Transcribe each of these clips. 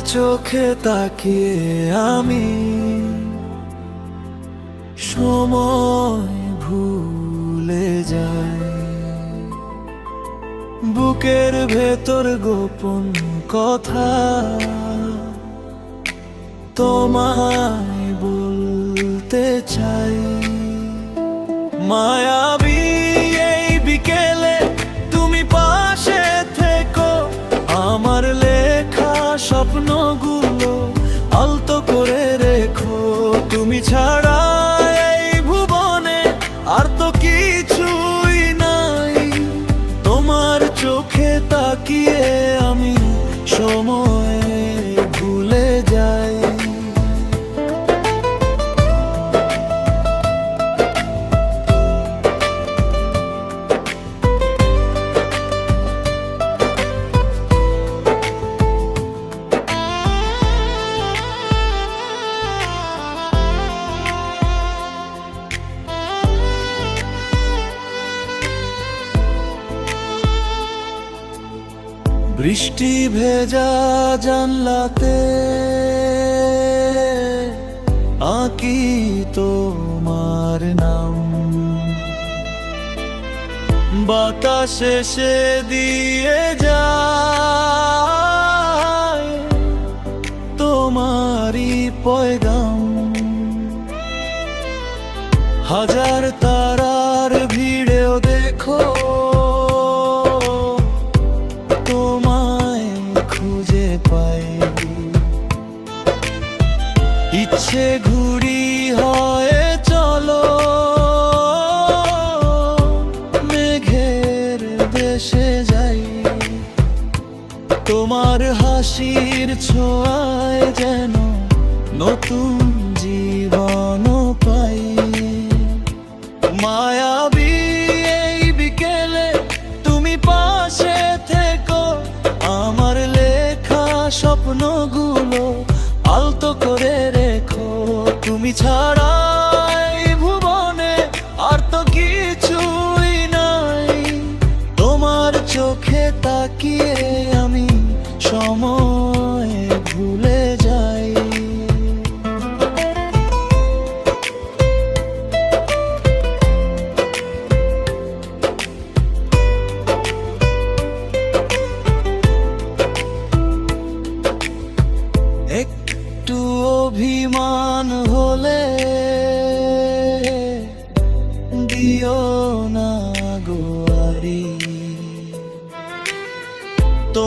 চোখে তাকিয়ে আমি সময় ভুলে যাই। বুকের ভেতর গোপন কথা তোমায় বলতে চাই। মায়াবী স্বপ্নগুলো আলতো করে রেখো। তুমি ছাড়া এই ভুবনে আর তো কিছুই নাই। তোমার চোখে তাকিয়ে আমি সময় বৃষ্টি ভেজা জানলাতে আঁকি তোমার নাম। বাতাসে সে দিয়ে যায় তোমারই পয়গাম। হাজার তোমার হাসির ছোঁয়ায় যেন নতুন জীবন পাই। মায়াবী এই বিকেলে তুমি পাশে থেকো, আমার লেখা স্বপ্নগুলো আলতো করে রেখো। তুমি ছাড়া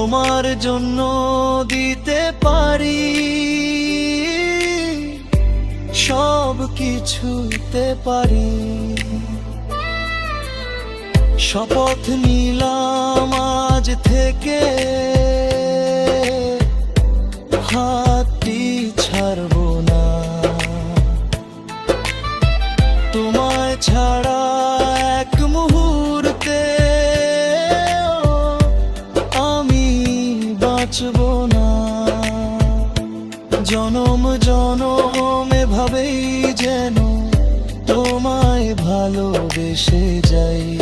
তোমার জন্য দিতে পারি। সব কিছুতে পারি। শপথ নিলাম আজ থেকে। বাঁচব না। জনম জনম এভাবেই যেন তোমায় ভালোবেসে যাই।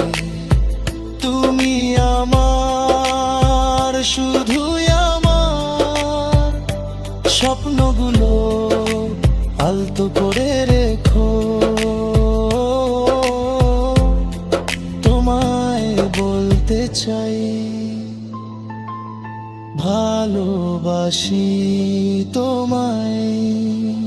তুমি আমার, শুধুই আমার। স্বপ্নগুলো আলতো করে ভালোবাসি তোমায়।